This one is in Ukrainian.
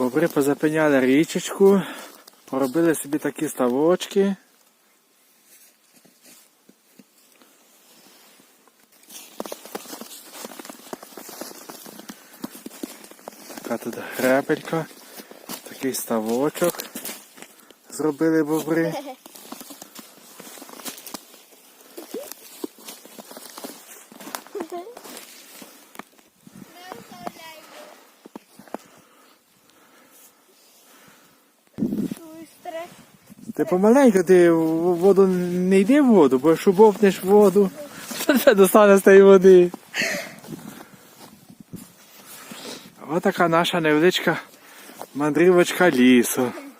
Бобри позапиняли річечку, поробили собі такі ставочки. Така тут гребелька, такий ставочок зробили бобри. Быстро. Ти помаленько, ти в воду не йди в воду, бо якщо бовтнеш воду, то це достане з тієї води. Ось така наша невеличка мандрівочка лісу.